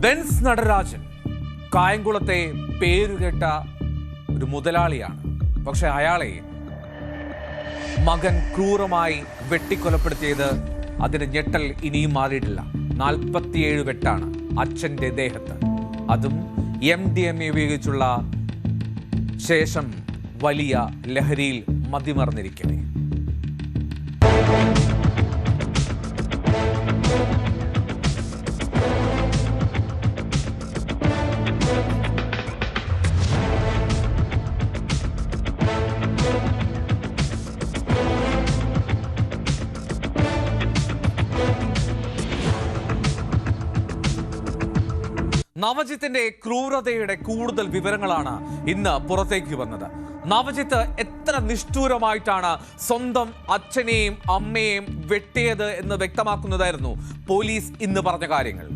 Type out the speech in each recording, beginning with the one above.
Benz Natarajan കായംകുളത്തെ പേരുകേട്ട ഒരു മുതലാളിയാണ്. പക്ഷെ അയാളെ മകൻ ക്രൂരമായി വെട്ടിക്കൊലപ്പെടുത്തിയത് അതിന് ഞെട്ടൽ ഇനിയും മാറിയിട്ടില്ല. നാൽപ്പത്തിയേഴ് വെട്ടാണ് അച്ഛന്റെ ദേഹത്ത്. അതും എം ഡി എം എ ഉപയോഗിച്ചുള്ള ശേഷം വലിയ ലഹരിയിൽ മതിമറന്നിരിക്കണേ നവജിത്തിന്റെ ക്രൂരതയുടെ കൂടുതൽ വിവരങ്ങളാണ് ഇന്ന് പുറത്തേക്ക് വന്നത്. നവജിത്ത് എത്ര നിഷ്ഠൂരമായിട്ടാണ് സ്വന്തം അച്ഛനെയും അമ്മയെയും വെട്ടിയത് എന്ന് വ്യക്തമാക്കുന്നതായിരുന്നു പോലീസ് ഇന്ന് പറഞ്ഞ കാര്യങ്ങൾ.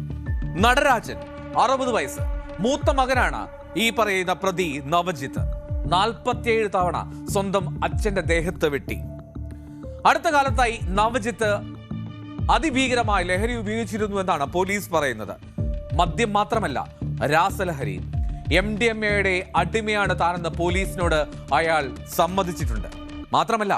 നടരാജൻ അറുപത് വയസ്സ്. മൂത്ത മകനാണ് ഈ പറയുന്ന പ്രതി നവജിത്ത്. നാൽപ്പത്തിയേഴ് തവണ സ്വന്തം അച്ഛന്റെ ദേഹത്ത് വെട്ടി. അടുത്ത കാലത്തായി നവജിത്ത് അതിഭീകരമായ ലഹരി ഉപയോഗിച്ചിരുന്നു എന്നാണ് പോലീസ് പറയുന്നത്. മദ്യം മാത്രമല്ല രാസലഹരി. എം ഡി എം എയുടെ അടിമയാണ് താനെന്ന് പോലീസിനോട് അയാൾ സമ്മതിച്ചിട്ടുണ്ട്. മാത്രമല്ല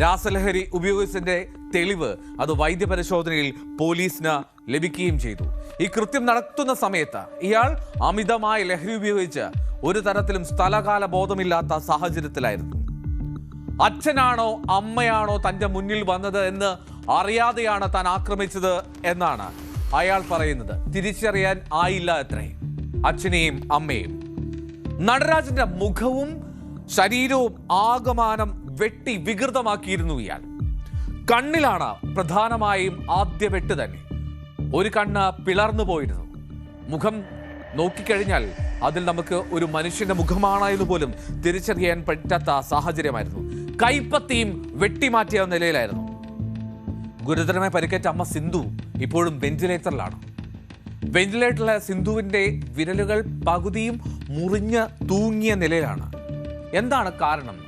രാസലഹരി ഉപയോഗിച്ചതിന്റെ തെളിവ് അത് വൈദ്യപരിശോധനയിൽ പോലീസിന് ലഭിക്കുകയും ചെയ്തു. ഈ കൃത്യം നടത്തുന്ന സമയത്ത് ഇയാൾ അമിതമായ ലഹരി ഉപയോഗിച്ച് ഒരു തരത്തിലും സ്ഥലകാല ബോധമില്ലാത്ത സാഹചര്യത്തിലായിരുന്നു. അച്ഛനാണോ അമ്മയാണോ തന്റെ മുന്നിൽ വന്നത് എന്ന് അറിയാതെയാണ് താൻ ആക്രമിച്ചത് എന്നാണ് അയാൾ പറയുന്നത് തിരിച്ചറിയാൻ ആയില്ല അത്രേ. അച്ഛനെയും അമ്മയും നടരാജന്റെ മുഖവും ശരീരവും ആകമാനം വെട്ടി വികൃതമാക്കിയിരുന്നു ഇയാൾ. കണ്ണിലാണ് പ്രധാനമായും ആദ്യ വെട്ട് തന്നെ. ഒരു കണ്ണ് പിളർന്നു പോയിരുന്നു. മുഖം നോക്കിക്കഴിഞ്ഞാൽ അതിൽ നമുക്ക് ഒരു മനുഷ്യന്റെ മുഖമാണ് എന്ന് പോലും തിരിച്ചറിയാൻ പറ്റാത്ത സാഹചര്യമായിരുന്നു. കൈപ്പത്തിയും വെട്ടിമാറ്റിയ നിലയിലായിരുന്നു. ഗുരുതരമായി പരിക്കേറ്റ അമ്മ സിന്ധു ഇപ്പോഴും വെന്റിലേറ്ററിലാണ്. വെന്റിലേറ്ററിലെ സിന്ധുവിന്റെ വിരലുകൾ പകുതിയും മുറിഞ്ഞ് തൂങ്ങിയ നിലയിലാണ്. എന്താണ് കാരണം?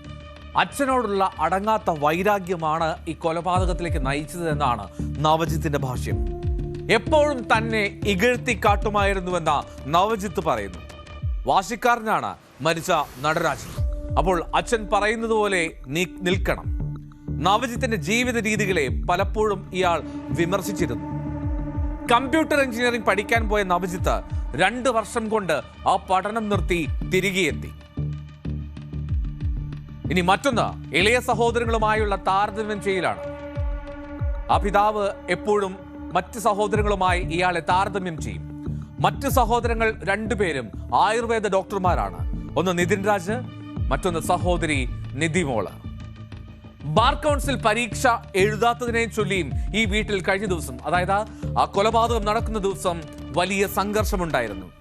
അച്ഛനോടുള്ള അടങ്ങാത്ത വൈരാഗ്യമാണ് ഈ കൊലപാതകത്തിലേക്ക് നയിച്ചതെന്നാണ് നവജിത്തിന്റെ ഭാഷ്യം. എപ്പോഴും തന്നെ ഇകഴ്ത്തി കാട്ടുമായിരുന്നുവെന്ന നവജിത്ത് പറയുന്നു. വാശിക്കാരനാണ് മരിച്ച നടരാജൻ. അപ്പോൾ അച്ഛൻ പറയുന്നത് പോലെ നീ നിൽക്കണം. നവജിത്തിന്റെ ജീവിത രീതികളെ പലപ്പോഴും ഇയാൾ വിമർശിച്ചിരുന്നു. കമ്പ്യൂട്ടർ എഞ്ചിനീയറിംഗ് പഠിക്കാൻ പോയ നവജിത്ത് രണ്ട് വർഷം കൊണ്ട് ആ പഠനം നിർത്തി തിരികെ എത്തി ഇനി മറ്റൊന്ന് ഇളയ സഹോദരങ്ങളുമായുള്ള താരതമ്യം ചെയ്യലാണ്. ആ പിതാവ് എപ്പോഴും മറ്റ് സഹോദരങ്ങളുമായി ഇയാളെ താരതമ്യം ചെയ്യും. മറ്റ് സഹോദരങ്ങൾ രണ്ടുപേരും ആയുർവേദ ഡോക്ടർമാരാണ്. ഒന്ന് നിതിൻ രാജ് മറ്റൊന്ന് സഹോദരി നിധിമോൾ. ബാർ കൗൺസിൽ പരീക്ഷ എഴുതാത്തതിനെ ചൊല്ലിയും ഈ വീട്ടിൽ കഴിഞ്ഞ ദിവസം അതായത് ആ കൊലപാതകം നടക്കുന്ന ദിവസം വലിയ സംഘർഷമുണ്ടായിരുന്നു.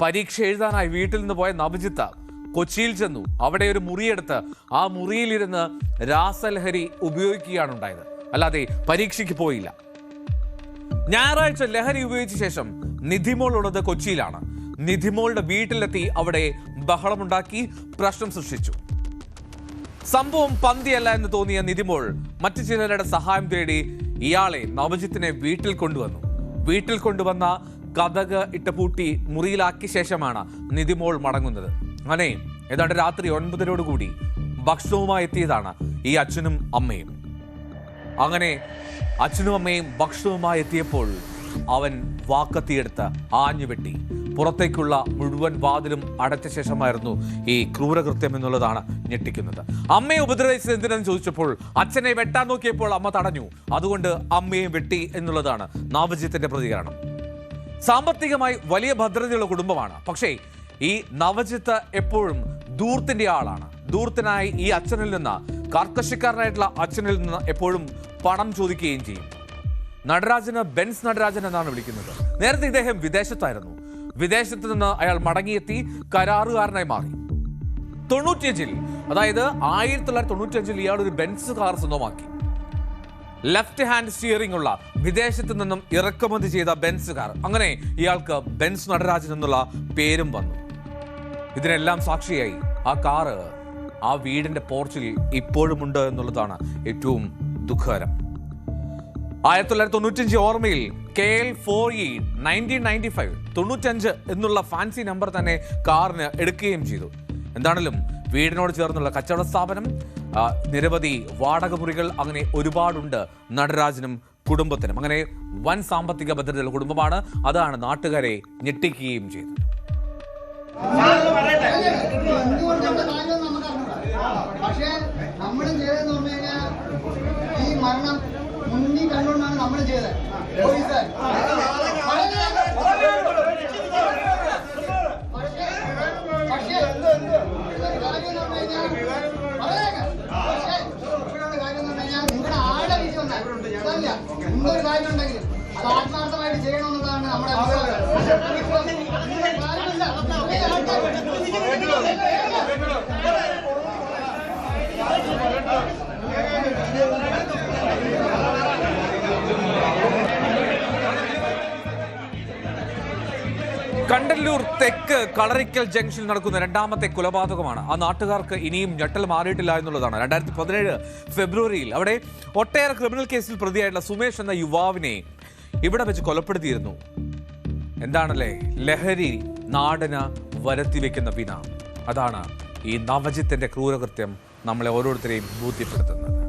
പരീക്ഷ എഴുതാനായി വീട്ടിൽ നിന്ന് പോയ നവജിത്ത കൊച്ചിയിൽ ചെന്നു. അവിടെ ഒരു മുറിയെടുത്ത് ആ മുറിയിലിരുന്ന് രാസലഹരി ഉപയോഗിക്കുകയാണ് ഉണ്ടായത്. അല്ലാതെ പരീക്ഷയ്ക്ക് പോയില്ല. ഞായറാഴ്ച ലഹരി ഉപയോഗിച്ച ശേഷം നിധിമോൾ ഉള്ളത് കൊച്ചിയിലാണ്. നിധിമോളുടെ വീട്ടിലെത്തി അവിടെ ബഹളമുണ്ടാക്കി പ്രശ്നം സൃഷ്ടിച്ചു. സംഭവം പന്തിയല്ല എന്ന് തോന്നിയ നിതിമോൾ മറ്റു ചിലരുടെ സഹായം തേടി ഇയാളെ നവജിത്തിനെ വീട്ടിൽ കൊണ്ടുവന്നു. വീട്ടിൽ കൊണ്ടുവന്ന കഥക് ഇട്ട് പൂട്ടി മുറിയിലാക്കിയ ശേഷമാണ് നിതിമോൾ മടങ്ങുന്നത്. അങ്ങനെ ഏതാണ്ട് രാത്രി ഒൻപതിനോടുകൂടി കൂടി ഭക്ഷണവുമായി എത്തിയതാണ് ഈ അച്ഛനും അമ്മയും. അങ്ങനെ അച്ഛനും അമ്മയും ഭക്ഷണവുമായി എത്തിയപ്പോൾ അവൻ വാക്കത്തിയെടുത്ത് ആഞ്ഞു വെട്ടി പുറത്തേക്കുള്ള മുഴുവൻ വാതിലും അടച്ച ശേഷമായിരുന്നു ഈ ക്രൂരകൃത്യം എന്നുള്ളതാണ് ഞെട്ടിക്കുന്നത്. അമ്മയെ ഉപദ്രവിച്ചത് എന്തിനെന്ന് ചോദിച്ചപ്പോൾ അച്ഛനെ വെട്ടാൻ നോക്കിയപ്പോൾ അമ്മ തടഞ്ഞു. അതുകൊണ്ട് അമ്മയെ വെട്ടി എന്നുള്ളതാണ് നവജിത്തിന്റെ പ്രതികരണം. സാമ്പത്തികമായി വലിയ ഭദ്രതയുള്ള കുടുംബമാണ്. പക്ഷേ ഈ നവജിത്ത് എപ്പോഴും ദൂർത്തിന്റെ ആളാണ്. ദൂർത്തിനായി ഈ അച്ഛനിൽ നിന്ന് കർക്കശക്കാരനായിട്ടുള്ള അച്ഛനിൽ നിന്ന് എപ്പോഴും പണം ചോദിക്കുകയും ചെയ്യും. നടരാജന് ബെൻസ് നടരാജൻ എന്നാണ് വിളിക്കുന്നത്. നേരത്തെ ഇദ്ദേഹം വിദേശത്തായിരുന്നു. വിദേശത്ത് നിന്ന് അയാൾ മടങ്ങിയെത്തി കരാറുകാരനായി മാറി. തൊണ്ണൂറ്റിയഞ്ചിൽ അതായത് ആയിരത്തി തൊള്ളായിരത്തി തൊണ്ണൂറ്റിയഞ്ചിൽ ഇയാൾ ഒരു ബെൻസ് കാർ സ്വന്തമാക്കി. ലെഫ്റ്റ് ഹാൻഡ് സ്റ്റിയറിംഗ് ഉള്ള വിദേശത്ത് നിന്നും ഇറക്കുമതി ചെയ്ത ബെൻസ് കാർ. അങ്ങനെ ഇയാൾക്ക് ബെൻസ് നടരാജൻ എന്നുള്ള പേരും വന്നു. ഇതിനെല്ലാം സാക്ഷിയായി ആ കാറ് ആ വീടിന്റെ പോർച്ചിൽ ഇപ്പോഴുമുണ്ട് എന്നുള്ളതാണ് ഏറ്റവും ദുഃഖകരം. ആയിരത്തി തൊള്ളായിരത്തി തൊണ്ണൂറ്റഞ്ച് ഓർമ്മയിൽ K L four E nineteen ninety five തൊണ്ണൂറ്റഞ്ച് എന്നുള്ള ഫാൻസി നമ്പർ തന്നെ കാറിന് എടുക്കുകയും ചെയ്തു എന്താണെങ്കിലും വീടിനോട് ചേർന്നുള്ള കച്ചവട സ്ഥാപനം നിരവധി വാടക മുറികൾ അങ്ങനെ ഒരുപാടുണ്ട് നടരാജനും കുടുംബത്തിനും അങ്ങനെ വൻ സാമ്പത്തിക ഭദ്രതയുള്ള കുടുംബമാണ് അതാണ് നാട്ടുകാരെ ഞെട്ടിക്കുകയും ചെയ്തത്. പക്ഷേ നമ്മൾ കഴിഞ്ഞാൽ ഈ മരണം മുന്നിൽ കണ്ടുകൊണ്ടാണ് നമ്മൾ ചെയ്തത് പോലീസുകാർ. എന്തൊരു കാര്യം ഉണ്ടെങ്കിലും അത് ആത്മാർത്ഥമായിട്ട് ചെയ്യണമെന്നുള്ളതാണ് നമ്മുടെ. കാര്യമില്ല. കണ്ടല്ലൂർ തെക്ക് കളറിക്കൽ ജംഗ്ഷനിൽ നടക്കുന്ന രണ്ടാമത്തെ കൊലപാതകമാണ്. ആ നാട്ടുകാർക്ക് ഇനിയും ഞെട്ടൽ മാറിയിട്ടില്ല എന്നുള്ളതാണ്. രണ്ടായിരത്തി പതിനേഴ് ഫെബ്രുവരിയിൽ അവിടെ ഒട്ടേറെ ക്രിമിനൽ കേസിൽ പ്രതിയായിട്ടുള്ള സുമേഷ് എന്ന യുവാവിനെ ഇവിടെ വെച്ച് കൊലപ്പെടുത്തിയിരുന്നു. എന്താണല്ലേ? ലഹരി നാടിന് വരത്തി വെക്കുന്ന വിന. അതാണ് ഈ നവജിത്തിന്റെ ക്രൂരകൃത്യം നമ്മളെ ഓരോരുത്തരെയും ബോധ്യപ്പെടുത്തുന്നത്.